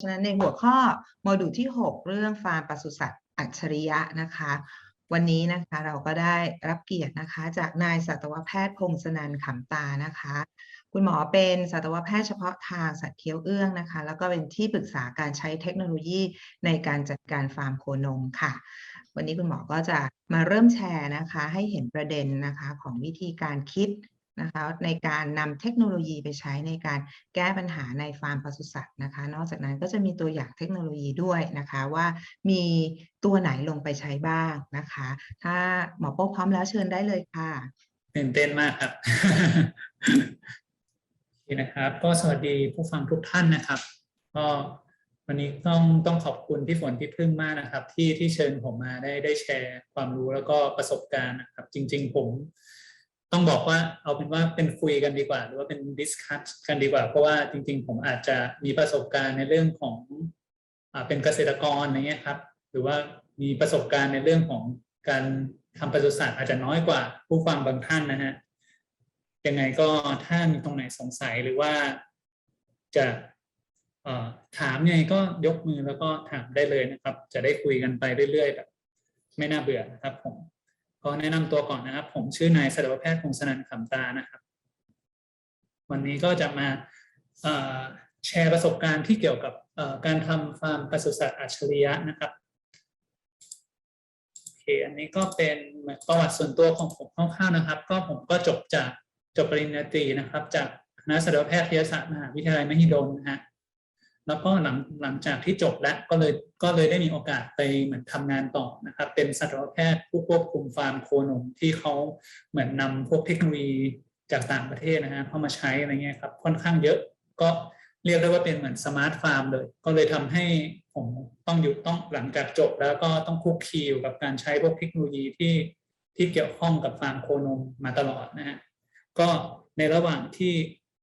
ฉะนั้นในหัวข้อโมดูลที่ 6 เรื่องฟาร์มปศุสัตว์อัจฉริยะนะคะ วันนี้นะคะเราก็ได้รับเกียรตินะคะ จากนายสัตวแพทย์พงศนันขำตานะคะ คุณหมอเป็นสัตวแพทย์เฉพาะทางสัตว์เคี้ยวเอื้องนะคะ แล้วก็เป็นที่ปรึกษาการใช้เทคโนโลยีในการจัดการฟาร์มโคนมค่ะ วันนี้คุณหมอก็จะมาเริ่มแชร์นะคะ ให้เห็นประเด็นนะคะของวิธีการคิด นะคะในการนำเทคโนโลยีไปใช้ในการแก้ปัญหาในฟาร์มปศุสัตว์นะคะ นอกจากนั้นก็จะมีตัวอย่างเทคโนโลยีด้วยนะคะว่ามีตัวไหนลงไปใช้บ้างนะคะ ถ้าหมอโป้พร้อมแล้วเชิญได้เลยค่ะตื่นเต้นมากครับโอเคนะครับ ก็สวัสดีผู้ฟังทุกท่านนะครับ ก็วันนี้ต้องต้องขอบคุณพี่ฝนพี่พึ่งมากนะครับ ที่ที่เชิญผมมาได้ได้แชร์ความรู้แล้วก็ประสบการณ์นะครับ จริง ๆ ผม ต้องบอกว่าเอาเป็นว่าเป็นคุยกันดีกว่า หรือว่าเป็นดิสคัสกันดีกว่า เพราะว่าจริง ๆ ผมอาจจะมีประสบการณ์ในเรื่องของอเป็นเกษตรกรอะไรเงี้ยครับ หรือว่ามีประสบการณ์ในเรื่องของการทำปศุสัตว์อาจจะน้อยกว่าผู้ฟังบางท่านนะฮะยังไงก็ถ้ามีตรงไหนสงสัยหรือว่าจะถามยังไงก็ยกมือแล้วก็ถามได้เลยนะครับ จะได้คุยกันไปเรื่อยๆแบบไม่น่าเบื่อนะครับผม ก็แนะนำตัวก่อนนะครับ ผมชื่อนายสัตวแพทย์พงศนันขำตานะครับ วันนี้ก็จะมาแชร์ประสบการณ์ที่เกี่ยวกับการทำฟาร์มปศุสัตว์อัจฉริยะนะครับโอเคอันนี้ก็เป็นเหมือนประวัติส่วนตัวของผมคร่าวๆนะครับ ก็ผมก็จบจากจบปริญญาตรีนะครับ จากคณะสัตวแพทยศาสตร์มหาวิทยาลัยมหิดลนะฮะ แล้วก็หลังหลังจากที่จบแล้วก็เลยก็เลยได้มีโอกาสไปเหมือนทำงานต่อนะครับ เป็นสัตวแพทย์ผู้ควบคุมฟาร์มโคนมที่เขาเหมือนนำพวกเทคโนโลยีจากต่างประเทศนะฮะเข้ามาใช้อะไรเงี้ยครับค่อนข้างเยอะก็เรียกได้ว่าเป็นเหมือนสมาร์ทฟาร์มเลย ก็เลยทำให้ผมต้องอยู่ต้องหลังจากจบ แล้วก็ต้องคุกคีอยู่กับการใช้พวกเทคโนโลยีที่ที่เกี่ยวข้องกับฟาร์มโคนมมาตลอดนะฮะก็ในระหว่างที่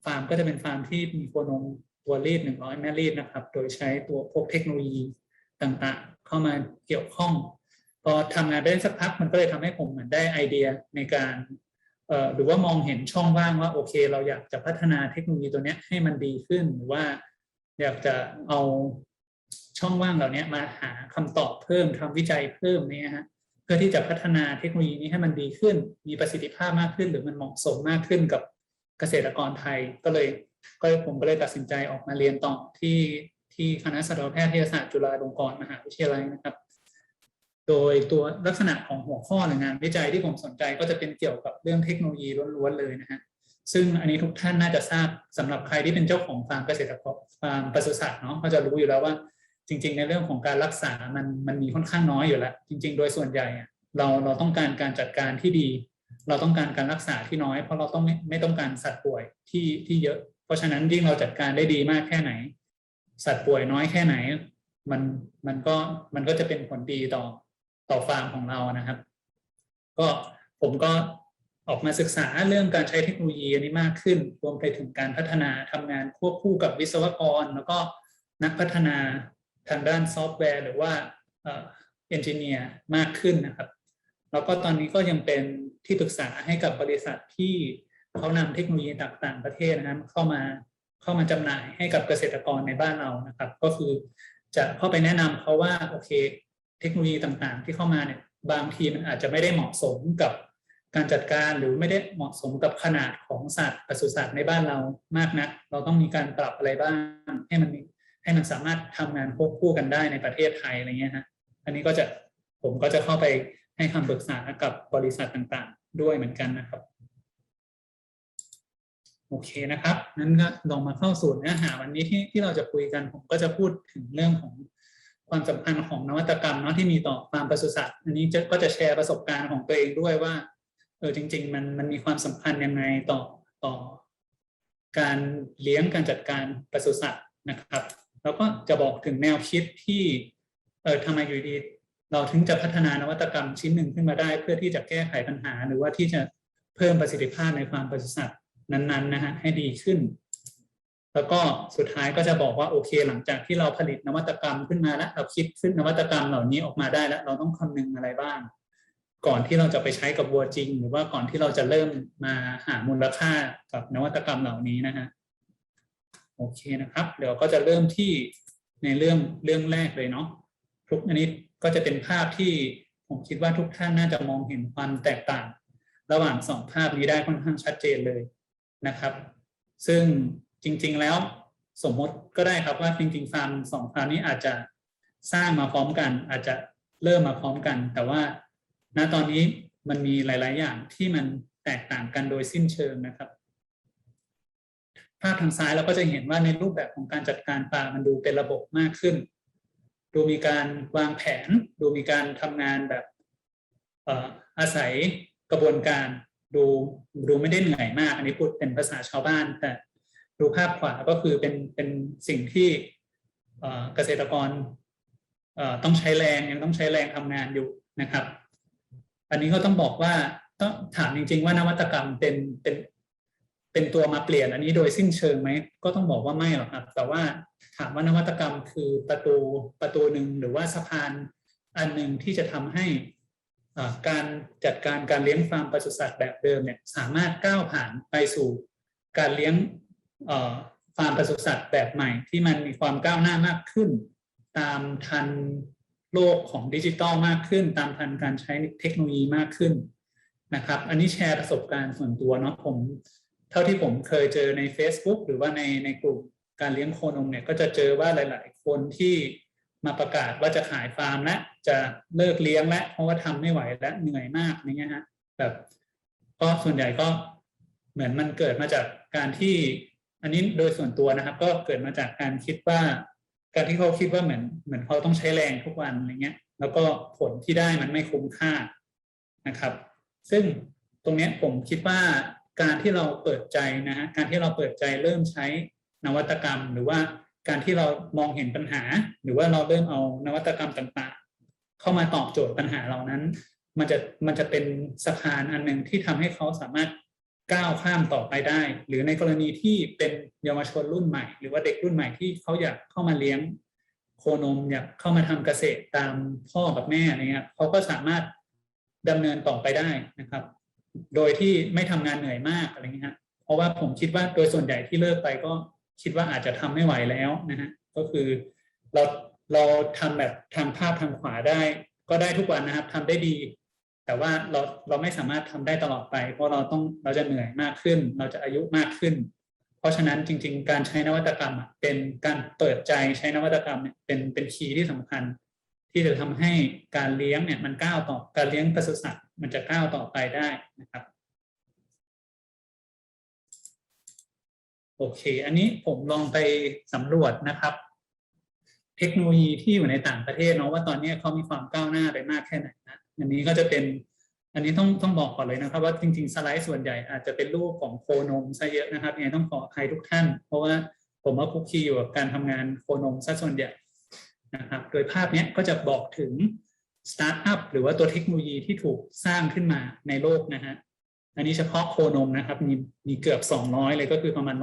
ฟาร์มก็จะเป็นฟาร์มที่มีโคนม ตัวรีดหนึ่งร้อยแม่รีดนะครับ โดยใช้ตัวพวกเทคโนโลยีต่างๆ เข้ามาเกี่ยวข้อง พอทำงานได้สักพักมันก็เลยทำให้ผมเหมือนได้ไอเดียในการหรือว่ามองเห็นช่องว่างว่าโอเค เราอยากจะพัฒนาเทคโนโลยีตัวเนี้ยให้มันดีขึ้นหรือว่าอยากจะเอาช่องว่างเหล่านี้มาหาคำตอบเพิ่มทำวิจัยเพิ่มเนี่ยฮะเพื่อที่จะพัฒนาเทคโนโลยีนี้ให้มันดีขึ้น มีประสิทธิภาพมากขึ้น หรือมันเหมาะสมมากขึ้นกับเกษตรกรไทยก็เลย ก็ผมก็เลยตัดสินใจออกมาเรียนต่อที่ที่คณะสัตวแพทยศาสตร์จุฬาลงกรณ์มหาวิทยาลัยนะครับ โดยตัวลักษณะของหัวข้อหรืองานวิจัยที่ผมสนใจก็จะเป็นเกี่ยวกับเรื่องเทคโนโลยีล้วนๆเลยนะฮะซึ่งอันนี้ทุกท่านน่าจะทราบสำหรับใครที่เป็นเจ้าของฟาร์มเกษตรกรฟาร์มปศุสัตว์เนาะก็จะรู้อยู่แล้วว่าจริง ๆ ในเรื่องของการรักษามันมันมีค่อนข้างน้อยอยู่แล้ว จริง ๆ โดยส่วนใหญ่เราเราต้องการการจัดการที่ดี เราต้องการการรักษาที่น้อย เพราะเราต้องไม่ไม่ต้องการสัตว์ป่วยที่ที่เยอะ เพราะฉะนั้นยิ่งเราจัดการได้ดีมากแค่ไหน สัตว์ป่วยน้อยแค่ไหน มันมันก็มันก็จะเป็นผลดีต่อต่อฟาร์มของเรานะครับ ก็ผมก็ออกมาศึกษาเรื่องการใช้เทคโนโลยีอันนี้มากขึ้น รวมไปถึงการพัฒนาทำงานควบคู่กับวิศวกร แล้วก็นักพัฒนาทางด้านซอฟต์แวร์ หรือว่าเอนจิเนียร์มากขึ้นนะครับ แล้วก็ตอนนี้ก็ยังเป็นที่ปรึกษาให้กับบริษัทที่ เขานำเทคโนโลยีจากต่างประเทศนะครับเข้ามาเข้ามาจำหน่ายให้กับเกษตรกรในบ้านเรานะครับ ก็คือจะเข้าไปแนะนำเขาว่าโอเค เทคโนโลยีต่างๆ ที่เข้ามาเนี่ยบางทีมันอาจจะไม่ได้เหมาะสมกับการจัดการหรือไม่ได้เหมาะสมกับขนาดของสัตว์ปศุสัตว์ในบ้านเรามากนัก เราต้องมีการปรับอะไรบ้างให้มันให้มันสามารถทำงานควบคู่กันได้ในประเทศไทยอะไรเงี้ยฮะอันนี้ก็จะผมก็จะเข้าไปให้คำปรึกษากับบริษัทต่างๆ ด้วยเหมือนกันนะครับ โอเคนะครับนั้นก็ลองมาเข้าสู่เนื้อหาวันนี้ที่ที่เราจะคุยกันผมก็จะพูดถึงเรื่องของความสัมพันธ์ของนวัตกรรมเนาะที่มีต่อฟาร์มปศุสัตว์อันนี้ก็จะแชร์ประสบการณ์ของตัวเองด้วยว่าเออจริง ๆ มันมันมีความสัมพันธ์ยังไงต่อต่อ การเลี้ยงการจัดการปศุสัตว์นะครับ แล้วก็จะบอกถึงแนวคิดที่เออทำไมอยู่ดีเราถึงจะพัฒนานวัตกรรมชิ้นหนึ่งขึ้นมาได้ เพื่อที่จะแก้ไขปัญหา หรือว่าที่จะเพิ่มประสิทธิภาพในฟาร์มปศุสัตว์ นั้นๆนะฮะให้ดีขึ้น แล้วก็สุดท้ายก็จะบอกว่าโอเค หลังจากที่เราผลิตนวัตกรรมขึ้นมาแล้วเราคิดขึ้นนวัตกรรมเหล่านี้ออกมาได้แล้ว เราต้องคำนึงอะไรบ้าง ก่อนที่เราจะไปใช้กับวัวจริง หรือว่าก่อนที่เราจะเริ่มมาหามูลค่ากับนวัตกรรมเหล่านี้นะฮะโอเคนะครับ เดี๋ยวก็จะเริ่มที่ในเรื่องเรื่องแรกเลยเนาะทุกอันนี้ก็จะเป็นภาพที่ผมคิดว่าทุกท่านน่าจะมองเห็นความแตกต่าง ระหว่างสองภาพนี้ได้ค่อนข้างชัดเจนเลย นะครับ ซึ่งจริง ๆ แล้วสมมติก็ได้ครับว่าจริงๆฟาร์มสองฟาร์มนี้อาจจะสร้างมาพร้อมกัน อาจจะเริ่มมาพร้อมกัน แต่ว่าณตอนนี้มันมีหลาย ๆ อย่างที่มันแตกต่างกันโดยสิ้นเชิงนะครับ ภาพทางซ้ายเราก็จะเห็นว่าในรูปแบบของการจัดการปลามันดูเป็นระบบมากขึ้น ดูมีการวางแผน ดูมีการทำงานแบบอออาศัยกระบวนการ ดูดูไม่ได้เหนื่อยมาก อันนี้พูดเป็นภาษาชาวบ้าน แต่ดูภาพขวาก็คือเป็นเป็นสิ่งที่เกษตรกรต้องใช้แรงยังต้องใช้แรงทำงานอยู่นะครับ อันนี้ก็ต้องบอกว่าต้องถามจริง ๆ ว่านวัตกรรมเป็นเป็นเป็นตัวมาเปลี่ยนอันนี้โดยสิ้นเชิงไหมก็ต้องบอกว่าไม่หรอกครับ แต่ว่าถามว่านวัตกรรมคือประตูประตูหนึ่งหรือว่าสะพานอันหนึ่งที่จะทำให้ การจัดการการเลี้ยงฟาร์มปศุสัตว์แบบเดิมเนี่ยสามารถก้าวผ่านไปสู่การเลี้ยงฟาร์มปศุสัตว์แบบใหม่ ที่มันมีความก้าวหน้ามากขึ้น ตามทันโลกของดิจิตอลมากขึ้น ตามทันการใช้เทคโนโลยีมากขึ้นนะครับ อันนี้แชร์ประสบการณ์ส่วนตัวเนาะผมเท่าที่ผมเคยเจอใน Facebook หรือว่าในในกลุ่มการเลี้ยงโคนมเนี่ยก็จะเจอว่าหลาย ๆ คนที่ มาประกาศว่าจะขายฟาร์มและจะเลิกเลี้ยงและเพราะว่าทำไม่ไหวและเหนื่อยมากอย่างเงี้ยฮะแบบก็ส่วนใหญ่ก็เหมือนมันเกิดมาจากการที่ อันนี้โดยส่วนตัวนะครับ ก็เกิดมาจากการคิดว่า การที่เขาคิดว่าเหมือน เหมือนเขาต้องใช้แรงทุกวันอะไรเงี้ย แล้วก็ผลที่ได้มันไม่คุ้มค่านะครับ ซึ่งตรงเนี้ยผมคิดว่าการที่เราเปิดใจนะฮะการที่เราเปิดใจเริ่มใช้นวัตกรรมหรือว่า การที่เรามองเห็นปัญหา หรือว่าเราเริ่มเอานวัตกรรมต่างๆ เข้ามาตอบโจทย์ปัญหาเหล่านั้น มันจะมันจะเป็นสะพานอันหนึ่งที่ทำให้เขาสามารถก้าวข้ามต่อไปได้ หรือในกรณีที่เป็นเยาวชนรุ่นใหม่ หรือว่าเด็กรุ่นใหม่ที่เขาอยากเข้ามาเลี้ยงโคนมอยากเข้ามาทำเกษตรตามพ่อกับแม่อะไรเงี้ยเขาก็สามารถดำเนินต่อไปได้นะครับ โดยที่ไม่ทำงานเหนื่อยมากอะไรเงี้ยเพราะว่าผมคิดว่าโดยส่วนใหญ่ที่เลิกไปก็ คิดว่าอาจจะทำไม่ไหวแล้วนะฮะก็คือเราเราทำแบบทางภาพทางขวาได้ ก็ได้ทุกวันนะครับทำได้ดี แต่ว่าเราเราไม่สามารถทำได้ตลอดไป เพราะเราต้องเราจะเหนื่อยมากขึ้น เราจะอายุมากขึ้น เพราะฉะนั้นจริง ๆ การใช้นวัตกรรมเป็นการเปิดใจใช้นวัตกรรมเนี่ยเป็นเป็นคีย์ที่สำคัญ ที่จะทำให้การเลี้ยงเนี่ยมันก้าวต่อการเลี้ยงปศุสัตว์มันจะก้าวต่อไปได้นะครับ โอเค อันนี้ผมลองไปสำรวจนะครับ เทคโนโลยีที่อยู่ในต่างประเทศเนาะว่าตอนนี้เขามีความก้าวหน้าไปมากแค่ไหนนะอันนี้ก็จะเป็นอันนี้ต้องต้องบอกก่อนเลยนะครับ ว่าจริงๆ สไลด์ส่วนใหญ่อาจจะเป็นรูปของโคนมซะเยอะนะครับยังไงต้องขออภัยทุกท่าน เพราะว่าผมว่าคุกคีอยู่กับการทำงานโคนมซะส่วนใหญ่นะครับ โดยภาพนี้ก็จะบอกถึงสตาร์ทอัพหรือว่าตัวเทคโนโลยีที่ถูกสร้างขึ้นมาในโลกนะฮะ อันนี้เฉพาะโคนมนะครับมีมีเกือบ 200 เลยก็คือประมาณ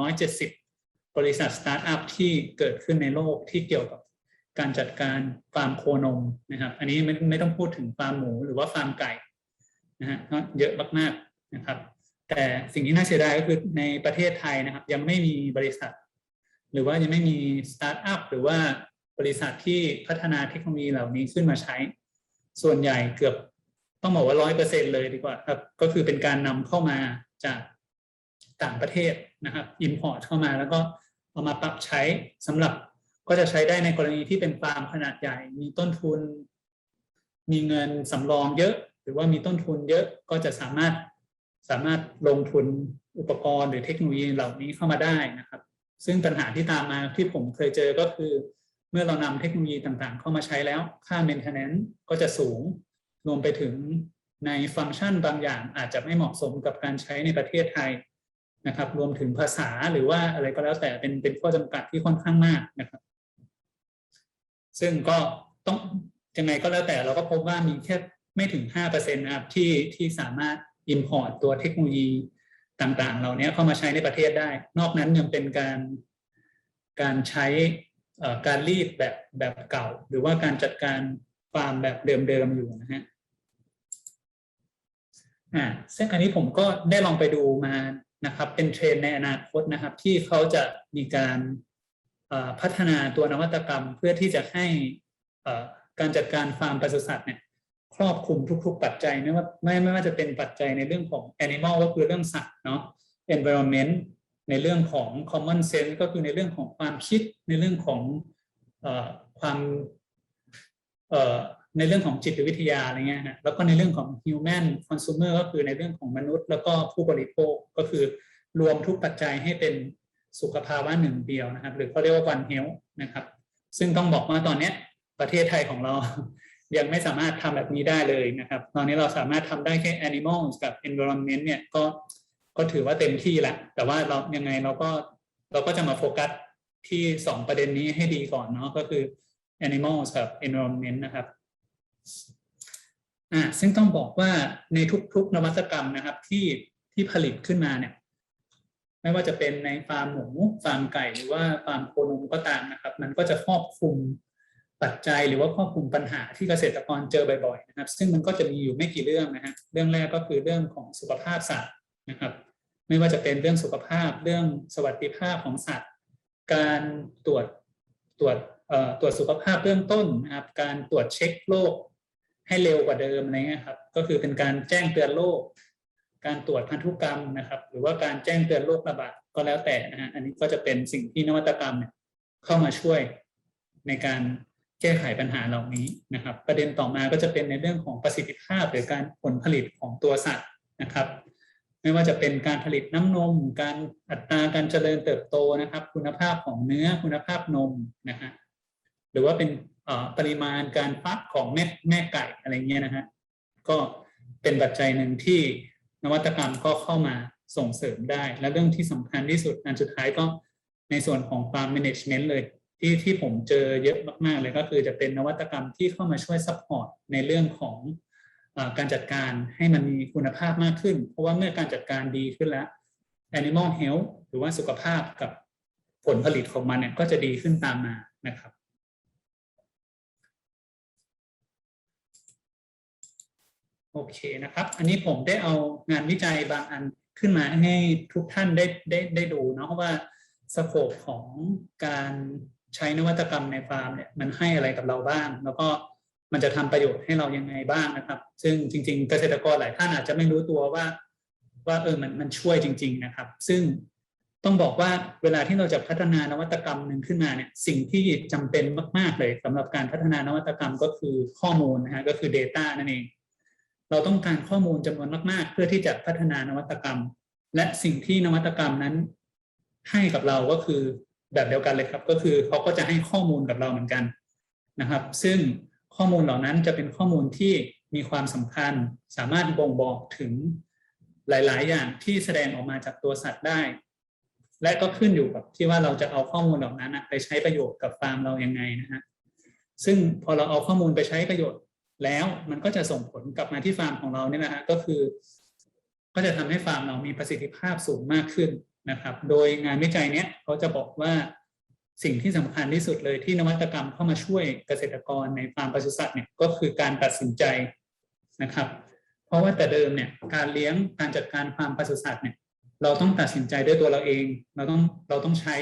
170 บริษัทสตาร์ทอัพที่เกิดขึ้นในโลกที่เกี่ยวกับการจัดการฟาร์มโคนมนะครับ อันนี้ไม่ไม่ต้องพูดถึงฟาร์มหมูหรือว่าฟาร์มไก่นะฮะเยอะมากๆนะครับ แต่สิ่งที่น่าเสียดายก็คือในประเทศไทยนะครับ ยังไม่มีบริษัท หรือว่ายังไม่มีสตาร์ทอัพหรือว่าบริษัทที่พัฒนาเทคโนโลยีเหล่านี้ขึ้นมาใช้ ส่วนใหญ่เกือบ ต้องบอกว่าร้อยเปอร์เซ็นเลยดีกว่าครับ ก็คือเป็นการนำเข้ามาจากต่างประเทศนะครับ import เข้ามาแล้วก็เอามาปรับใช้สำหรับก็จะใช้ได้ในกรณีที่เป็นฟาร์มขนาดใหญ่ มีต้นทุน มีเงินสำรองเยอะ หรือว่ามีต้นทุนเยอะก็จะสามารถสามารถลงทุนอุปกรณ์หรือเทคโนโลยีเหล่านี้เข้ามาได้นะครับ ซึ่งปัญหาที่ตามมาที่ผมเคยเจอก็คือ เมื่อเรานำเทคโนโลยีต่างๆ เข้ามาใช้แล้วค่า maintenance ก็จะสูง รวมไปถึงในฟังก์ชันบางอย่างอาจจะไม่เหมาะสมกับการใช้ในประเทศไทยนะครับ รวมถึงภาษาหรือว่าอะไรก็แล้วแต่เป็นเป็นข้อจำกัดที่ค่อนข้างมากนะครับ ซึ่งก็ต้องยังไงก็แล้วแต่เราก็พบว่ามีแค่ไม่ถึง 5%นะครับที่ที่สามารถ import ตัวเทคโนโลยีต่างๆ เหล่านี้เข้ามาใช้ในประเทศได้ นอกนั้นยังเป็นการการใช้การรีดแบบแบบเก่า หรือว่าการจัดการฟาร์มแบบเดิมๆอยู่นะฮะ อ่าซึ่งอันนี้ผมก็ได้ลองไปดูมานะครับ เป็นเทรนในอนาคตนะครับ ที่เขาจะมีการพัฒนาตัวนวัตกรรมเพื่อที่จะให้การจัดการฟาร์มปศุสัตว์เนี่ยครอบคลุมทุก ๆ ปัจจัยไม่ว่าไม่ไม่ว่าจะเป็นปัจจัยในเรื่องของ animal ก็คือเรื่องสัตว์เนาะ environment ในเรื่องของ common sense ก็คือในเรื่องของความคิดในเรื่องของอความ ในเรื่องของจิตวิทยาอะไรเงี้ยนะแล้วก็ในเรื่องของ human consumer ก็คือในเรื่องของมนุษย์ แล้วก็ผู้บริโภคก็คือรวมทุกปัจจัยให้เป็นสุขภาวะหนึ่งเดียวนะครับ หรือเขาเรียกว่า one health นะครับ ซึ่งต้องบอกว่าตอนนี้ประเทศไทยของเรา ยังไม่สามารถทำแบบนี้ได้เลยนะครับ ตอนนี้เราสามารถทำได้แค่ animals กับ environment เนี่ยก็ก็ถือว่าเต็มที่แล้วแต่ว่าเรายังไงเราก็เราก็จะมาโฟกัสที่สองประเด็นนี้ให้ดีก่อนเนาะก็คือ animals กับ environment นะครับ อ่าซึ่งต้องบอกว่าในทุกๆนวัตกรรมนะครับที่ที่ผลิตขึ้นมาเนี่ยไม่ว่าจะเป็นในฟาร์มหมูฟาร์มไก่หรือว่าฟาร์มโคนมก็ตามนะครับ มันก็จะครอบคลุมปัจจัยหรือว่าครอบคลุมปัญหาที่เกษตรกรเจอบ่อยๆนะครับ ซึ่งมันก็จะมีอยู่ไม่กี่เรื่องนะฮะเรื่องแรกก็คือเรื่องของสุขภาพสัตว์นะครับ ไม่ว่าจะเป็นเรื่องสุขภาพเรื่องสวัสดิภาพของสัตว์ การตรวจตรวจเอ่อตรวจสุขภาพเบื้องต้นนะครับ การตรวจเช็คโรค ให้เร็วกว่าเดิมอะไรเงี้ยครับ ก็คือเป็นการแจ้งเตือนโรคการตรวจพันธุกรรมนะครับ หรือว่าการแจ้งเตือนโรคระบาดก็แล้วแต่นะฮะอันนี้ก็จะเป็นสิ่งที่นวัตกรรมเนี่ยเข้ามาช่วยในการแก้ไขปัญหาเหล่านี้นะครับ ประเด็นต่อมาก็จะเป็นในเรื่องของประสิทธิภาพหรือการผลผลิตของตัวสัตว์นะครับ ไม่ว่าจะเป็นการผลิตน้ำนม การอัตราการเจริญเติบโตนะครับ คุณภาพของเนื้อคุณภาพนมนะฮะหรือว่าเป็น ปริมาณการฟักของแม่แม่ไก่อะไรเงี้ยนะฮะก็เป็นปัจจัยหนึ่งที่นวัตกรรมก็เข้ามาส่งเสริมได้ และเรื่องที่สำคัญที่สุดอันสุดท้ายก็ในส่วนของ farm management เลยที่ที่ผมเจอเยอะมาก ๆ เลยก็คือจะเป็นนวัตกรรมที่เข้ามาช่วยซัพพอร์ตในเรื่องของอการจัดการให้มันมีคุณภาพมากขึ้น เพราะว่าเมื่อการจัดการดีขึ้นแล้ว animal health หรือว่าสุขภาพกับผลผลิตของมันเนี่ยก็จะดีขึ้นตามมานะครับ โอเคนะครับ อันนี้ผมได้เอางานวิจัยบางอันขึ้นมาให้ทุกท่านได้ได้ได้ดูเนาะเพราะว่าสโคปของการใช้นวัตกรรมในฟาร์มเนี่ยมันให้อะไรกับเราบ้าง แล้วก็มันจะทำประโยชน์ให้เรายังไงบ้างนะครับ ซึ่งจริง ๆ เกษตรกรหลายท่านอาจจะไม่รู้ตัวว่า ว่าเออมันมันช่วยจริง ๆนะครับ ซึ่งต้องบอกว่าเวลาที่เราจะพัฒนานวัตกรรมหนึ่งขึ้นมาเนี่ยสิ่งที่จำเป็นมาก ๆ เลยสำหรับการพัฒนานวัตกรรมก็คือข้อมูลนะฮะก็คือ Data นั่นเอง เราต้องการข้อมูลจำนวนมากๆ เพื่อที่จะพัฒนานวัตกรรม และสิ่งที่นวัตกรรมนั้น ให้กับเราก็คือแบบเดียวกันเลยครับ ก็คือเขาก็จะให้ข้อมูลกับเราเหมือนกันนะครับ ซึ่งข้อมูลเหล่านั้นจะเป็นข้อมูลที่มีความสำคัญ สามารถบ่งบอกถึงหลาย ๆ อย่างที่แสดงออกมาจากตัวสัตว์ได้ และก็ขึ้นอยู่กับที่ว่าเราจะเอาข้อมูลเหล่านั้นไปใช้ประโยชน์กับฟาร์มเรายังไงนะฮะซึ่งพอเราเอาข้อมูลไปใช้ประโยชน์ แล้วมันก็จะส่งผลกลับมาที่ฟาร์มของเราเนี่ยนะฮะก็คือ ก็จะทำให้ฟาร์มเรามีประสิทธิภาพสูงมากขึ้นนะครับ โดยงานวิจัยเนี้ยเขาจะบอกว่าสิ่งที่สำคัญที่สุดเลยที่นวัตกรรมเข้ามาช่วยเกษตรกรในฟาร์มปศุสัตว์เนี่ยก็คือการตัดสินใจนะครับ เพราะว่าแต่เดิมเนี่ยการเลี้ยงการจัดการฟาร์มปศุสัตว์เนี่ยเราต้องตัดสินใจด้วยตัวเราเอง เราต้องเราต้องใช้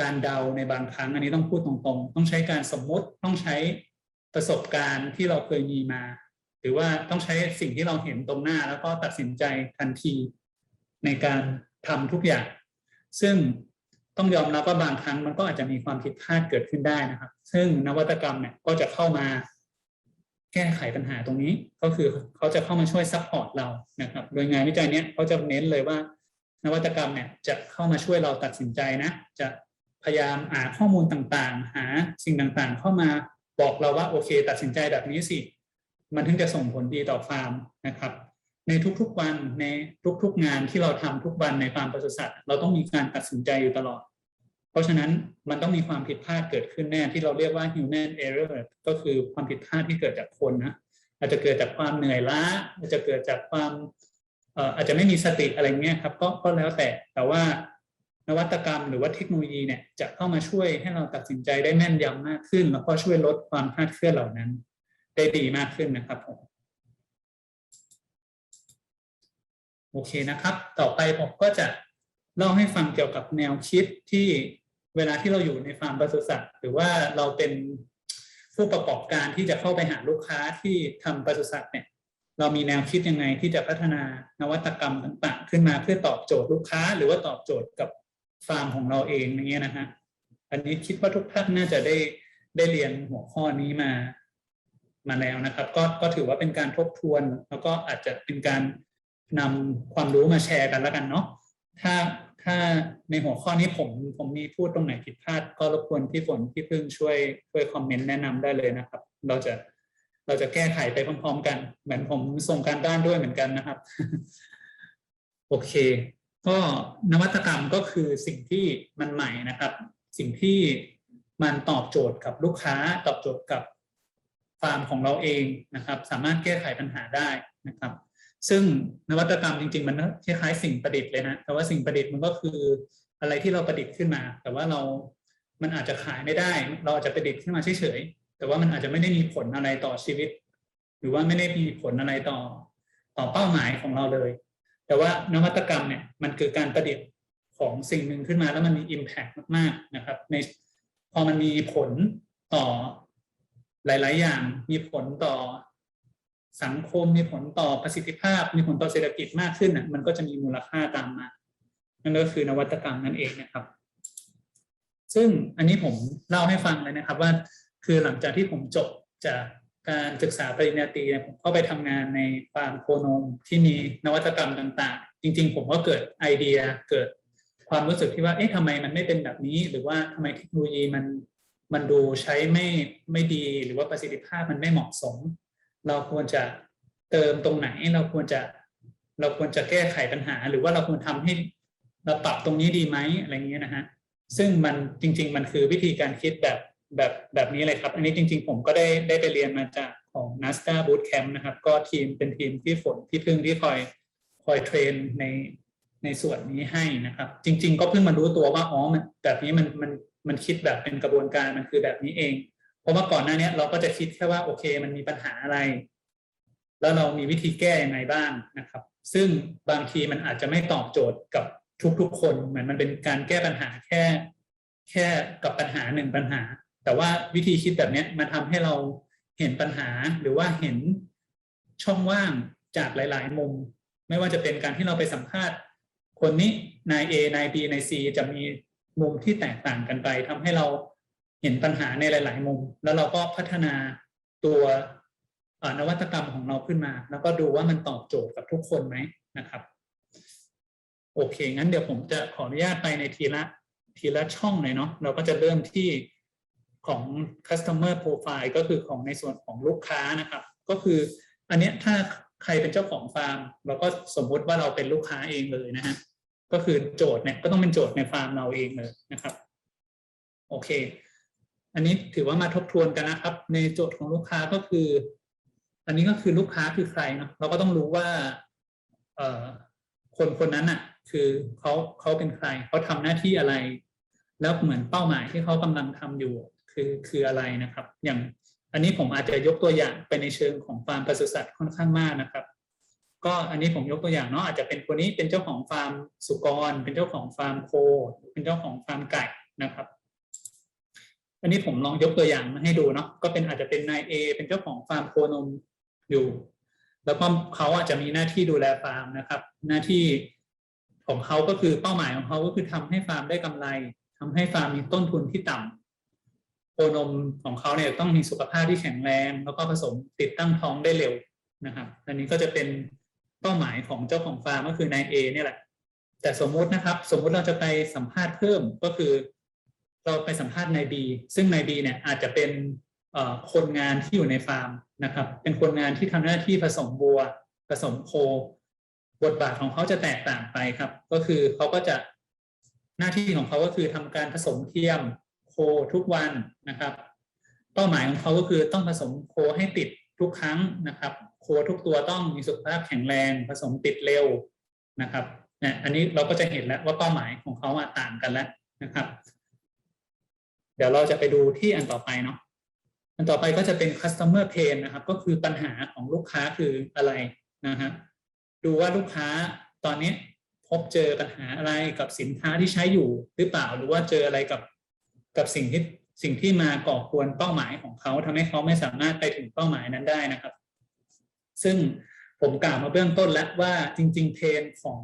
การเดาในบางครั้ง อันนี้ต้องพูดตรงๆ ต้องใช้การสมมติต้องใช้ ประสบการณ์ที่เราเคยมีมา หรือว่าต้องใช้สิ่งที่เราเห็นตรงหน้า แล้วก็ตัดสินใจทันทีในการทำทุกอย่าง ซึ่งต้องยอมรับว่าบางครั้งมันก็อาจจะมีความผิดพลาดเกิดขึ้นได้นะครับ ซึ่งนวัตกรรมเนี่ยก็จะเข้ามาแก้ไขปัญหาตรงนี้ ก็คือเขาจะเข้ามาช่วยซัพพอร์ตเรานะครับ โดยงานวิจัยเนี้ยเขาจะเน้นเลยว่า นวัตกรรมเนี่ยจะเข้ามาช่วยเราตัดสินใจนะ จะพยายามหาข้อมูลต่างๆ หาสิ่งต่างๆ เข้ามา บอกเราว่าโอเค ตัดสินใจแบบนี้สิ มันถึงจะส่งผลดีต่อฟาร์มนะครับ ในทุกๆวันในทุกๆงานที่เราทำทุกวันในฟาร์มปศุสัตว์เราต้องมีการตัดสินใจอยู่ตลอด เพราะฉะนั้นมันต้องมีความผิดพลาดเกิดขึ้นแน่ที่เราเรียกว่า human error ก็คือความผิดพลาดที่เกิดจากคนนะอาจจะเกิดจากความเหนื่อยล้าอาจจะเกิดจากความเอ่ออาจจะไม่มีสติอะไรเงี้ยครับก็ก็แล้วแต่แต่ว่า นวัตกรรมหรือว่าเทคโนโลยีเนี่ยจะเข้ามาช่วยให้เราตัดสินใจได้แม่นยำมากขึ้น แล้วก็ช่วยลดความคลาดเคลื่อนเหล่านั้น ได้ดีมากขึ้นนะครับผมโอเคนะครับ ต่อไปผมก็จะเล่าให้ฟังเกี่ยวกับแนวคิดที่เวลาที่เราอยู่ในฟาร์มปศุสัตว์ หรือว่าเราเป็นผู้ประกอบการที่จะเข้าไปหาลูกค้าที่ทำปศุสัตว์เนี่ย เรามีแนวคิดยังไงที่จะพัฒนานวัตกรรมต่างๆ ขึ้นมาเพื่อตอบโจทย์ลูกค้า หรือว่าตอบโจทย์กับ ฟาร์มของเราเองอย่างเงี้ยนะฮะอันนี้คิดว่าทุกท่านน่าจะได้ได้เรียนหัวข้อนี้มามาแล้วนะครับ ก็ก็ถือว่าเป็นการทบทวน แล้วก็อาจจะเป็นการนำความรู้มาแชร์กันแล้วกันเนาะถ้าถ้าในหัวข้อนี้ผมผมมีพูดตรงไหนผิดพลาด ก็รบกวนพี่ฝนพี่พึ่งช่วยช่วยคอมเมนต์แนะนำได้เลยนะครับ เราจะเราจะแก้ไขไปพร้อม ๆ กัน เหมือนผมส่งการบ้านด้วยเหมือนกันนะครับ โอเค ก็นวัตกรรมก็คือสิ่งที่มันใหม่นะครับ สิ่งที่มันตอบโจทย์กับลูกค้า ตอบโจทย์กับฟาร์มของเราเองนะครับ สามารถแก้ไขปัญหาได้นะครับ ซึ่งนวัตกรรมจริง ๆ มันคล้ายๆสิ่งประดิษฐ์เลยนะแต่ว่าสิ่งประดิษฐ์มันก็คืออะไรที่เราประดิษฐ์ขึ้นมา แต่ว่าเรา มันอาจจะขายไม่ได้ เราอาจจะประดิษฐ์ขึ้นมาเฉยๆแต่ว่ามันอาจจะไม่ได้มีผลอะไรต่อชีวิต หรือว่าไม่ได้มีผลอะไรต่อต่อเป้าหมายของเราเลย แต่ว่านวัตกรรมเนี่ยมันคือการประดิษฐ์ของสิ่งหนึ่งขึ้นมาแล้วมันมี Impact มากๆนะครับ ในพอมันมีผลต่อหลาย ๆ อย่าง มีผลต่อสังคมมีผลต่อประสิทธิภาพ มีผลต่อเศรษฐกิจมากขึ้นน่ะมันก็จะมีมูลค่าตามมา นั่นก็คือนวัตกรรมนั่นเองนะครับ ซึ่งอันนี้ผมเล่าให้ฟังเลยนะครับว่าคือหลังจากที่ผมจบจาก การศึกษาปริญญาตรีเนี่ยผมเข้าไปทำงานในฟาร์มโคนมที่มีนวัตกรรมต่าง ๆ จริง ๆ ผมก็เกิดไอเดียเกิดความรู้สึกที่ว่าเอ๊ะทำไมมันไม่เป็นแบบนี้ หรือว่าทำไมเทคโนโลยีมันมันดูใช้ไม่ไม่ดีหรือว่าประสิทธิภาพมันไม่เหมาะสม เราควรจะเติมตรงไหนเราควรจะเราควรจะแก้ไขปัญหา หรือว่าเราควรทำให้เราปรับตรงนี้ดีไหมอะไรเงี้ยนะฮะซึ่งมันจริง ๆ มันคือวิธีการคิดแบบ แบบแบบนี้เลยครับ อันนี้จริง ๆ ผมก็ได้ได้ไปเรียนมาจากของ NASDA Bootcamp นะครับ ก็ทีมเป็นทีมที่ฝนที่พึ่งที่คอยคอยเทรนในในส่วนนี้ให้นะครับ จริง ๆ ก็เพิ่งมารู้ตัวว่าอ๋อมันแบบนี้มันมันมันคิดแบบเป็นกระบวนการมันคือแบบนี้เอง เพราะว่าก่อนหน้านี้เราก็จะคิดแค่ว่าโอเค มันมีปัญหาอะไร แล้วเรามีวิธีแก้ยังไงบ้างนะครับ ซึ่งบางทีมันอาจจะไม่ตอบโจทย์กับทุกๆคนเหมือนมันเป็นการแก้ปัญหาแค่ แค่กับปัญหาหนึ่งปัญหา แต่ว่าวิธีคิดแบบนี้มันทำให้เราเห็นปัญหาหรือว่าเห็นช่องว่างจากหลาย ๆ มุม ไม่ว่าจะเป็นการที่เราไปสัมภาษณ์ คนนี้นาย A นาย B นาย C จะมีมุมที่แตกต่างกันไปทำให้เราเห็นปัญหาในหลาย ๆ มุม แล้วเราก็พัฒนาตัวนวัตกรรมของเราขึ้นมา แล้วก็ดูว่ามันตอบโจทย์กับทุกคนไหมนะครับ โอเค งั้นเดี๋ยวผมจะขออนุญาตไปในทีละทีละช่องเลยเนาะเราก็จะเริ่มที่ ของ customer profile ก็คือของในส่วนของลูกค้านะครับ ก็คืออันเนี้ยถ้าใครเป็นเจ้าของฟาร์มเราก็สมมุติว่าเราเป็นลูกค้าเองเลยนะฮะก็คือโจทย์เนี่ยก็ต้องเป็นโจทย์ในฟาร์มเราเองเลยนะครับ โอเค อันนี้ถือว่ามาทบทวนกันนะครับ ในโจทย์ของลูกค้าก็คือ อันนี้ก็คือลูกค้าคือใครเนาะเราก็ต้องรู้ว่า เอ่อคนคนนั้นอะ คือเขาเขาเป็นใครเขาทำหน้าที่อะไร แล้วเหมือนเป้าหมายที่เขากำลังทำอยู่ คือคืออะไรนะครับ อย่างอันนี้ผมอาจจะยกตัวอย่างไปในเชิงของฟาร์มปศุสัตว์ค่อนข้างมากนะครับ ก็อันนี้ผมยกตัวอย่างเนาะอาจจะเป็นคนนี้เป็นเจ้าของฟาร์มสุกร เป็นเจ้าของฟาร์มโค เป็นเจ้าของฟาร์มไก่นะครับ อันนี้ผมลองยกตัวอย่างมาให้ดูเนาะก็เป็นอาจจะเป็นนายเอเป็นเจ้าของฟาร์มโคนมอยู่ แล้วก็เขาอาจจะมีหน้าที่ดูแลฟาร์มนะครับ หน้าที่ของเขาก็คือเป้าหมายของเขาก็คือทำให้ฟาร์มได้กำไรทำให้ฟาร์มมีต้นทุนที่ต่ำโคนมของเขาเนี่ยต้องมีสุขภาพที่แข็งแรง แล้วก็ผสมติดตั้งท้องได้เร็วนะครับ อันนี้ก็จะเป็นเป้าหมายของเจ้าของฟาร์มก็คือนายเอเนี่ยแหละ แต่สมมุตินะครับ สมมุติเราจะไปสัมภาษณ์เพิ่มก็คือ เราไปสัมภาษณ์นายบีซึ่งนายบีเนี่ยอาจจะเป็นคนงานที่อยู่ในฟาร์มนะครับ เป็นคนงานที่ทำหน้าที่ผสมบัว ผสมโค บทบาทของเขาจะแตกต่างไปครับ ก็คือเขาก็จะหน้าที่ของเขาก็คือทำการผสมเทียม โคทุกวันนะครับ เป้าหมายของเขาก็คือต้องผสมโคให้ติดทุกครั้งนะครับ โคทุกตัวต้องมีสุขภาพแข็งแรงผสมติดเร็วนะครับเนี่ยอันนี้เราก็จะเห็นแล้วว่าเป้าหมายของเขาอะต่างกันแล้วนะครับ เดี๋ยวเราจะไปดูที่อันต่อไปเนาะอันต่อไปก็จะเป็น customer pain นะครับ ก็คือปัญหาของลูกค้าคืออะไรนะฮะดูว่าลูกค้าตอนนี้พบเจอปัญหาอะไรกับสินค้าที่ใช้อยู่หรือเปล่าหรือว่าเจออะไรกับ กับสิ่งที่สิ่งที่มาก่อกวนเป้าหมายของเขาทำให้เขาไม่สามารถไปถึงเป้าหมายนั้นได้นะครับ ซึ่งผมกล่าวมาเบื้องต้นแล้วว่าจริง ๆ เทรนของ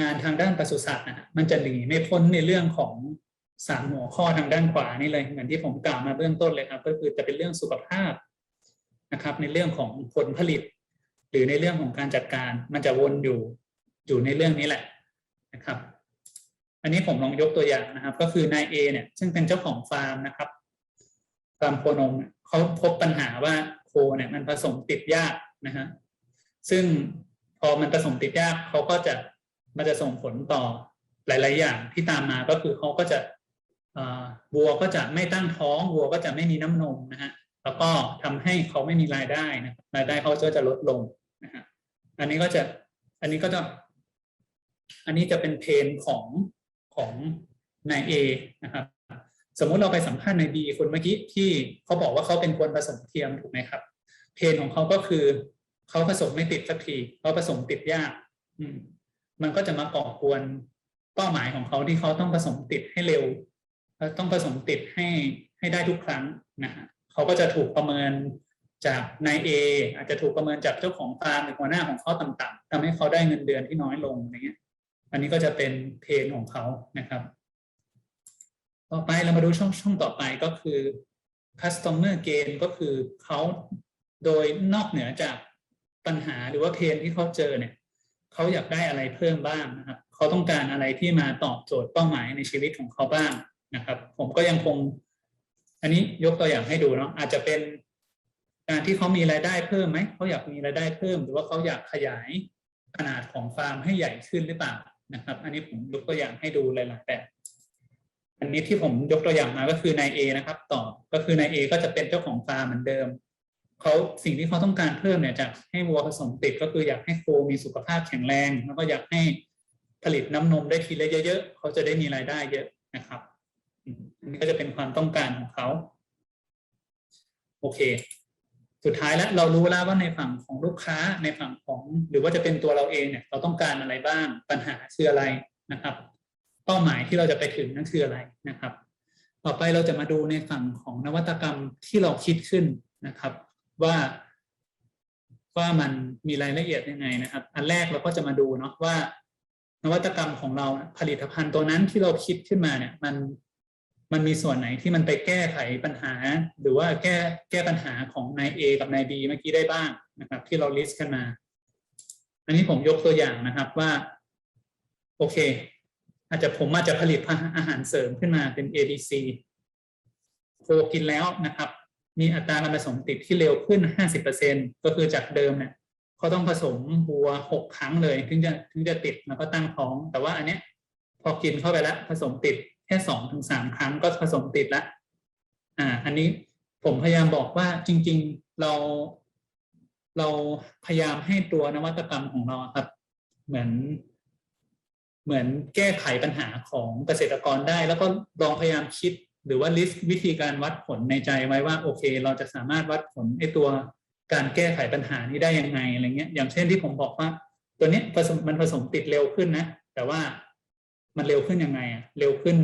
งานทางด้านปศุสัตว์นะฮะมันจะหนีไม่พ้นในเรื่องของสามหัวข้อทางด้านขวานี่เลยเหมือนที่ผมกล่าวมาเบื้องต้นเลยครับ ก็คือจะเป็นเรื่องสุขภาพนะครับ ในเรื่องของผลผลิต หรือในเรื่องของการจัดการ มันจะวนอยู่อยู่ในเรื่องนี้แหละนะครับ อันนี้ผมลองยกตัวอย่างนะครับ ก็คือนายเอเนี่ยซึ่งเป็นเจ้าของฟาร์มนะครับฟาร์มโคนมเขาพบปัญหาว่าโคเนี่ยมันผสมติดยากนะฮะซึ่งพอมันผสมติดยากเขาก็จะมันจะส่งผลต่อหลาย ๆ อย่างที่ตามมาก็คือเขาก็จะวัวก็จะไม่ตั้งท้องวัวก็จะไม่มีน้ำนมนะฮะแล้วก็ทำให้เขาไม่มีรายได้นะครับรายได้เขาก็จะลดลงนะฮะอันนี้ก็จะอันนี้ก็จะ อันนี้จะเป็นเพนของ ของนายเอนะครับสมมุติเราไปสัมภาษณ์นายบีคนเมื่อกี้ที่เขาบอกว่าเขาเป็นคนผสมเทียมถูกไหมครับ เพนของเขาก็คือเขาผสมไม่ติดสักทีเขาผสมติดยาก อืม มันก็จะมาก่อกวนเป้าหมายของเขาที่เขาต้องผสมติดให้เร็วแล้วต้องผสมติดให้ให้ได้ทุกครั้งนะฮะเขาก็จะถูกประเมินจากนายเออาจจะถูกประเมินจากเจ้าของฟาร์มหรือหัวหน้าของเขาต่ำๆทำให้เขาได้เงินเดือนที่น้อยลงอย่างเงี้ย อันนี้ก็จะเป็นเพนของเขานะครับ ต่อไปเรามาดูช่องช่องต่อไปก็คือ customer gain ก็คือเขาโดยนอกเหนือจากปัญหาหรือว่าเพนที่เขาเจอเนี่ยเขาอยากได้อะไรเพิ่มบ้างนะครับเขาต้องการอะไรที่มาตอบโจทย์เป้าหมายในชีวิตของเขาบ้างนะครับ ผมก็ยังคง อันนี้ยกตัวอย่างให้ดูเนาะอาจจะเป็นการที่เขามีรายได้เพิ่มไหมเขาอยากมีรายได้เพิ่ม หรือว่าเขาอยากขยายขนาดของฟาร์มให้ใหญ่ขึ้นหรือเปล่า นะครับ อันนี้ผมยกตัวอย่างให้ดูหลายๆแบบอันนี้ที่ผมยกตัวอย่างมาก็คือนายเอนะครับ ต่อก็คือนายเอก็จะเป็นเจ้าของฟาร์มเหมือนเดิมเขาสิ่งที่เขาต้องการเพิ่มเนี่ยจากให้วัวผสมติดก็คืออยากให้โคมีสุขภาพแข็งแรง แล้วก็อยากให้ผลิตน้ำนมได้ทีละเยอะๆเขาจะได้มีรายได้เยอะนะครับอันนี้ก็จะเป็นความต้องการของเขาโอเค สุดท้ายแล้วเรารู้แล้วว่าในฝั่งของลูกค้าในฝั่งของ หรือว่าจะเป็นตัวเราเองเนี่ยเราต้องการอะไรบ้างปัญหาคืออะไรนะครับ เป้าหมายที่เราจะไปถึงนั่นคืออะไรนะครับ ต่อไปเราจะมาดูในฝั่งของนวัตกรรมที่เราคิดขึ้นนะครับ ว่าว่ามันมีรายละเอียดยังไงนะครับ อันแรกเราก็จะมาดูเนาะว่า นวัตกรรมของเราผลิตภัณฑ์ตัวนั้นที่เราคิดขึ้นมาเนี่ย มัน มันมีส่วนไหนที่มันไปแก้ไขปัญหา หรือว่าแก้แก้ปัญหาของนาย A กับนาย B เมื่อกี้ได้บ้างนะครับ ที่เราลิสต์กันมา อันนี้ผมยกตัวอย่างนะครับว่า โอเค อาจจะผมอาจจะผลิตอาหารเสริมขึ้นมาเป็น ABC โคกินแล้วนะครับ มีอัตราการผสมติดที่เร็วขึ้น 50%ก็คือจากเดิมเนี่ยเขาต้องผสมวัวหกครั้งเลย ถึงจะถึงจะติดแล้วก็ตั้งท้อง แต่ว่าอันเนี้ยพอกินเข้าไปแล้วผสมติด แค่สองถึงสามครั้งก็ผสมติดแล้วอ่า อันนี้ผมพยายามบอกว่าจริง ๆเราเราพยายามให้ตัวนวัตกรรมของเราครับ เหมือน เหมือนแก้ไขปัญหาของเกษตรกรได้ แล้วก็ลองพยายามคิด หรือว่าลิสต์วิธีการวัดผลในใจไว้ว่า โอเค เราจะสามารถวัดผลไอ้ตัวการแก้ไขปัญหานี้ได้ยังไงอะไรเงี้ย อย่างเช่นที่ผมบอกว่า ตัวนี้ผสมมันผสมติดเร็วขึ้นนะ แต่ว่า มันเร็วขึ้นยังไงอะเร็วขึ้น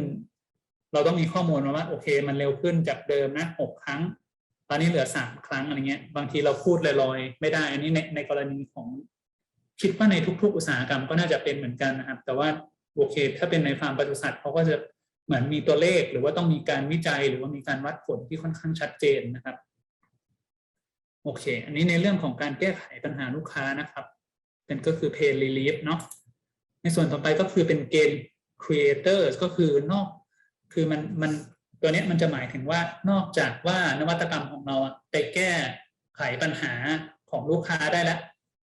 เราต้องมีข้อมูลมาว่าโอเค มันเร็วขึ้นจากเดิมนะหกครั้ง ตอนนี้เหลือสามครั้งอะไรเงี้ย บางทีเราพูดลอยๆ ไม่ได้ อันนี้ในในกรณีของ คิดว่าในทุก ๆ อุตสาหกรรมก็น่าจะเป็นเหมือนกันนะครับ แต่ว่าโอเค ถ้าเป็นในฟาร์มปศุสัตว์เขาก็จะเหมือนมีตัวเลข หรือว่าต้องมีการวิจัยหรือว่ามีการวัดผลที่ค่อนข้างชัดเจนนะครับโอเค อันนี้ในเรื่องของการแก้ไขปัญหาลูกค้านะครับ เป็นก็คือ pain relief เนาะ ในส่วนต่อไปก็คือเป็นเกณฑ์ creators ก็คือนอก คือมันมันตัวเนี้ยมันจะหมายถึงว่านอกจากว่านวัตกรรมของเราไปแก้ไขปัญหาของลูกค้าได้แล้ว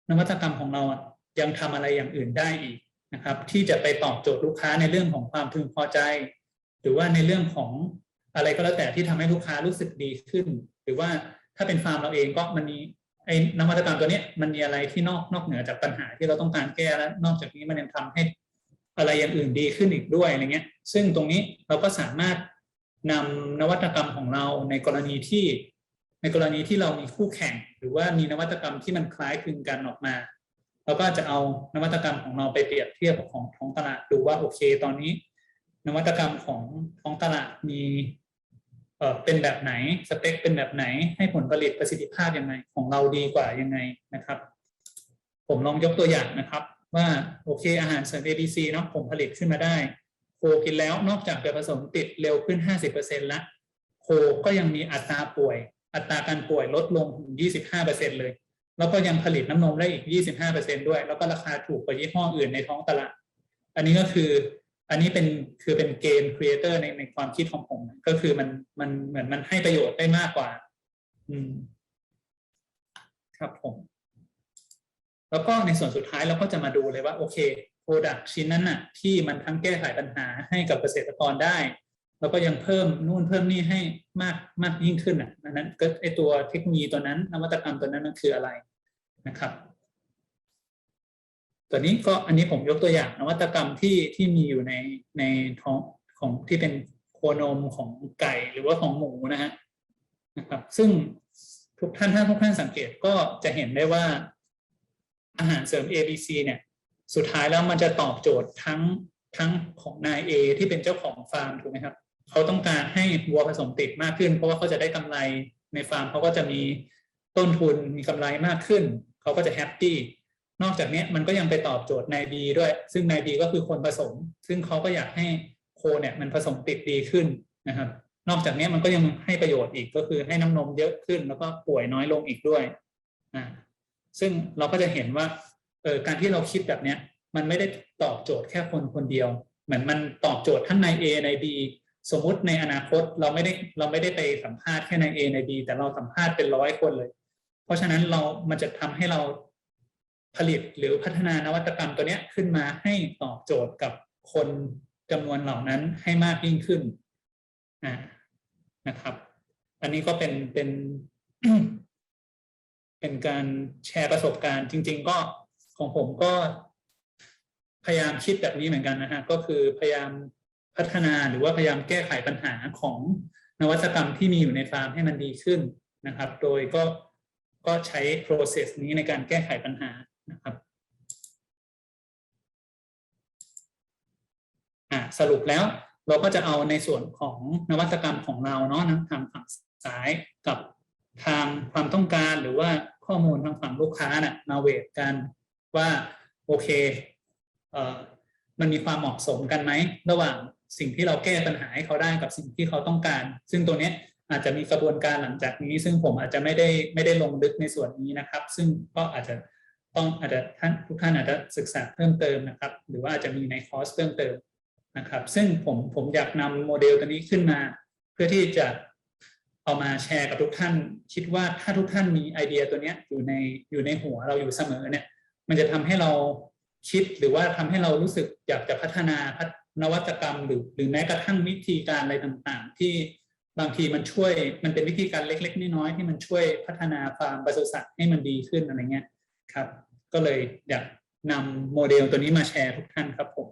นวัตกรรมของเราอะยังทำอะไรอย่างอื่นได้อีกนะครับ ที่จะไปตอบโจทย์ลูกค้าในเรื่องของความพึงพอใจ หรือว่าในเรื่องของอะไรก็แล้วแต่ที่ทำให้ลูกค้ารู้สึกดีขึ้น หรือว่าถ้าเป็นฟาร์มเราเองก็มันมีไอ้นวัตกรรมตัวเนี้ยมันมีอะไรที่นอกนอกเหนือจากปัญหาที่เราต้องการแก้แล้ว นอกจากนี้มันยังทำให้ อะไรอย่างอื่นดีขึ้นอีกด้วยอะไรเงี้ย ซึ่งตรงนี้เราก็สามารถนำนวัตกรรมของเราในกรณีที่ ในกรณีที่เรามีคู่แข่ง หรือว่ามีนวัตกรรมที่มันคล้ายคลึงกันออกมาเราก็จะเอานวัตกรรมของเราไปเปรียบเทียบกับของท้องตลาดดูว่าโอเค ตอนนี้ นวัตกรรมของท้องตลาดมีเอ่อเป็นแบบไหนสเปคเป็นแบบไหน ให้ผลผลิตประสิทธิภาพยังไงของเราดีกว่ายังไงนะครับ ผมลองยกตัวอย่างนะครับ ว่าโอเคอาหารเสริม ABC เนาะผมผลิตขึ้นมาได้ โคกินแล้วนอกจากจะผสมติดเร็วขึ้น 50%แล้วโคก็ยังมีอัตราป่วย อัตราการป่วยลดลงถึง 25%เลย แล้วก็ยังผลิตน้ำนมได้อีก 25%ด้วย แล้วก็ราคาถูกกว่ายี่ห้ออื่นในท้องตลาด อันนี้ก็คืออันนี้เป็นคือเป็นเกมครีเอเตอร์ในในความคิดของผมก็คือมันมันเหมือนมันให้ประโยชน์ได้มากกว่า อืม ครับผม แล้วก็ในส่วนสุดท้ายเราก็จะมาดูเลยว่าโอเคโปรดักชิ้นนั้นน่ะที่มันทั้งแก้ไขปัญหาให้กับเกษตรกรได้ แล้วก็ยังเพิ่มนู่นเพิ่มนี่ให้มากมากยิ่งขึ้นอะอันนั้นก็ไอตัวเทคโนโลยีตัวนั้นนวัตกรรมตัวนั้นมันคืออะไรนะครับ ตัวนี้ก็อันนี้ผมยกตัวอย่างนวัตกรรมที่ที่มีอยู่ในในท้องของที่เป็นโคนมของไก่หรือว่าของหมูนะฮะนะครับ ซึ่งทุกท่านถ้าทุกท่านสังเกตก็จะเห็นได้ว่า อาหารเสริม ABC เนี่ย สุดท้ายแล้วมันจะตอบโจทย์ทั้งทั้งของนายเอที่เป็นเจ้าของฟาร์มถูกไหมครับเขาต้องการให้วัวผสมติดมากขึ้น เพราะว่าเขาจะได้กำไรในฟาร์มเขาก็จะมีต้นทุนมีกำไรมากขึ้น เขาก็จะแฮปปี้นอกจากนี้มันก็ยังไปตอบโจทย์นายบีด้วย ซึ่งนายบีก็คือคนผสม ซึ่งเขาก็อยากให้โคเนี่ยมันผสมติดดีขึ้นนะครับ นอกจากนี้มันก็ยังให้ประโยชน์อีกก็คือให้น้ำนมเยอะขึ้น แล้วก็ป่วยน้อยลงอีกด้วยอ่า ซึ่งเราก็จะเห็นว่าเออการที่เราคิดแบบเนี้ยมันไม่ได้ตอบโจทย์แค่คนคนเดียว เหมือนมันตอบโจทย์ทั้งใน A ใน B สมมุติในอนาคตเราไม่ได้เราไม่ได้ไปสัมภาษณ์แค่ใน A ใน B แต่เราสัมภาษณ์เป็นร้อยคนเลย เพราะฉะนั้นเรามันจะทำให้เราผลิตหรือพัฒนานวัตกรรมตัวเนี้ยขึ้นมาให้ตอบโจทย์กับคนจำนวนเหล่านั้นให้มากยิ่งขึ้นนะครับ อันนี้ก็เป็นเป็น เป็นการแชร์ประสบการณ์จริง ๆ ก็ของผมก็พยายามคิดแบบนี้เหมือนกันนะฮะก็คือพยายามพัฒนาหรือว่าพยายามแก้ไขปัญหาของนวัตกรรมที่มีอยู่ในฟาร์มให้มันดีขึ้นนะครับ โดยก็ก็ใช้ process นี้ในการแก้ไขปัญหานะครับอ่าสรุปแล้วเราก็จะเอาในส่วนของนวัตกรรมของเราเนาะทางฝั่งซ้ายกับ ทางความต้องการหรือว่าข้อมูลทางฝั่งลูกค้าน่ะมาเวทกันว่าโอเคเอ่อมันมีความเหมาะสมกันไหมระหว่างสิ่งที่เราแก้ปัญหาให้เขาได้กับสิ่งที่เขาต้องการ ซึ่งตัวเนี้ยอาจจะมีกระบวนการหลังจากนี้ ซึ่งผมอาจจะไม่ได้ไม่ได้ลงลึกในส่วนนี้นะครับ ซึ่งก็อาจจะต้องอาจจะท่านทุกท่านอาจจะศึกษาเพิ่มเติมนะครับ หรือว่าอาจจะมีในคอร์สเพิ่มเติมนะครับ ซึ่งผมผมอยากนำโมเดลตัวนี้ขึ้นมา เพื่อที่จะ เอามาแชร์กับทุกท่าน คิดว่าถ้าทุกท่านมีไอเดียตัวเนี้ยอยู่ในอยู่ในหัวเราอยู่เสมอเนี่ย มันจะทำให้เราคิดหรือว่าทำให้เรารู้สึกอยากจะพัฒนาพัฒนวัตกรรมหรือหรือแม้กระทั่งวิธีการอะไรต่างๆ ที่บางทีมันช่วยมันเป็นวิธีการเล็ก ๆ น้อยๆที่มันช่วยพัฒนาฟาร์มปศุสัตว์ให้มันดีขึ้นอะไรเงี้ยครับ ก็เลยอยากนำโมเดลตัวนี้มาแชร์ทุกท่านครับผม